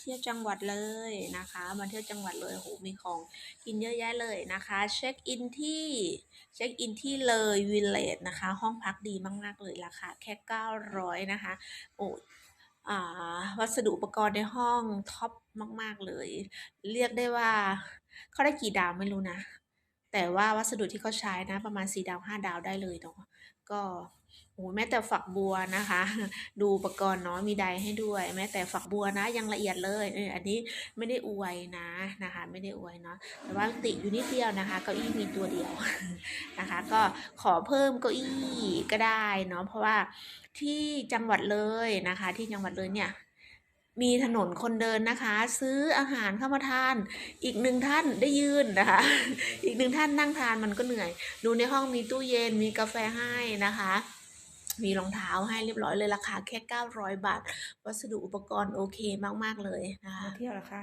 เที่ยวจังหวัดเลยนะคะมาเที่ยวจังหวัดเลยโหมีของกินเยอะแยะเลยนะคะเช็คอินที่เช็คอินที่เลยวิลเลจนะคะ ห้องพักดีมาก ๆ เลยราคาแค่ 900 นะคะโอ้อ่าวัสดุอุปกรณ์ในห้องท็อปมาก ๆ เลย เรียกได้ว่าเขาได้กี่ดาวไม่รู้นะ แต่ว่าวัสดุที่เขาใช้นะ ประมาณ 4 ดาว 5 ดาวได้เลยเนาะ ก็โอ้แม้แต่ฝักบัวนะคะ ดูอุปกรณ์เนาะมีใดให้ด้วย แม้แต่ฝักบัวนะยังละเอียดเลยเอออันนี้ไม่ได้อวยนะนะคะ ไม่ได้อวยเนาะแต่ว่าติอยู่นิดเดียวนะคะ เก้าอี้มีตัวเดียวนะคะ ก็ขอเพิ่มเก้าอี้ก็ได้เนาะเพราะว่าที่จังหวัดเลยนะคะ ที่จังหวัดเลยเนี่ย มีถนนคนเดินนะคะ ซื้ออาหารเข้ามาทาน อีกหนึ่งท่านได้ยืนนะคะ อีกหนึ่งท่านนั่งทานมันก็เหนื่อย ดูในห้องมีตู้เย็นมีกาแฟให้นะคะมีรองเท้าให้เรียบร้อยเลยราคาแค่ 900 บาท วัสดุอุปกรณ์โอเคมาก ๆ เลยนะคะมาเที่ยวเหรอคะ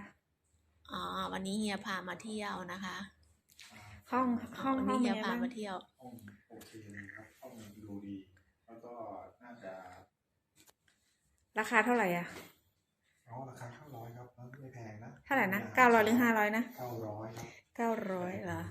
อ๋อวันนี้เฮียพามาเที่ยวนะคะ ห้องห้องวันห้อนี้งเป็นไงเฮียพาบ้างมาเที่ยวห้องโอเคเลยครับห้องดูดีแล้วก็น่าจะราคาเท่าไหร่อะ อ๋อราคาเก้าร้อยครับแล้วไม่แพงนะเท่าไหร่นะเก้าร้อยหรือห้าร้อยนะเก้าร้อยครับเก้าร้อยเหรอ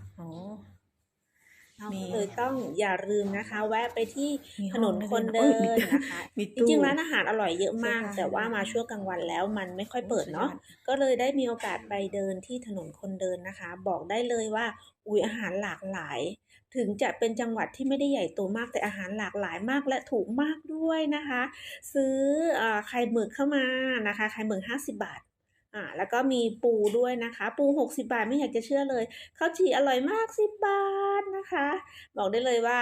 โอ้เรามีก็เลยต้องอย่าลืมนะคะ แวะไปที่มีถห้องนนด้วยคนนะเดิโอ้ยมีนนะคะมีจตู้ริงๆร้านอาหารอร่อยเยอะมากเสื้อผ้าแต่ว่ามาช่วงกลางวันแล้วมันไม่ค่อยเปิดเนาะสุยอก็เลยได้มีโอกาสไปเดินที่ถนนคนเดินนะคะ บอกได้เลยว่าอุ้ยอาหารหลากหลาย ถึงจะเป็นจังหวัดที่ไม่ได้ใหญ่โตมากแต่อาหารหลากหลายมากและถูกมากด้วยนะคะ ซื้ออาไข่หมึกเข้ามานะคะไข่หมึก50 บาท อ่าแล้วก็มีปูด้วยนะคะ ปู 60 บาทไม่อยากจะเชื่อเลยข้าวจี่อร่อยมาก 10 บาทนะคะ บอกได้เลยว่า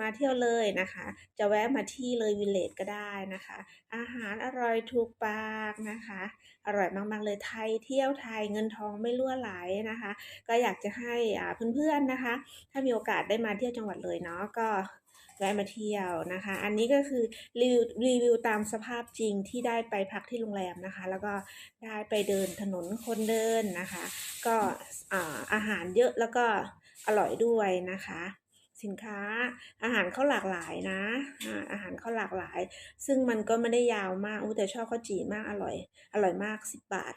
มาเที่ยวเลยนะคะ จะแวะมาที่เลยวิลเลจก็ได้นะคะ อาหารอร่อยถูกปากนะคะ อร่อยมากๆเลยไทยเที่ยวไทยเงินทองไม่รั่วไหลนะคะ ก็อยากจะให้อ่าเพื่อนๆนะคะ ถ้ามีโอกาสได้มาเที่ยวจังหวัดเลยเนาะก็แวะมาเที่ยวนะคะ อันนี้ก็คือรีวิวรีวิวตามสภาพจริงที่ได้ไปพักที่โรงแรมนะคะ แล้วก็ได้ไปเดินถนนคนเดินนะคะ ก็อาอาหารเยอะแล้วก็อร่อยด้วยนะคะ สินค้า อาหารเขาหลากหลายนะอาหารเขาหลากหลาย ซึ่งมันก็ไม่ได้ยาวมากอู้แต่ชอบข้าวจี่มากอร่อย อร่อยมากสิบบาท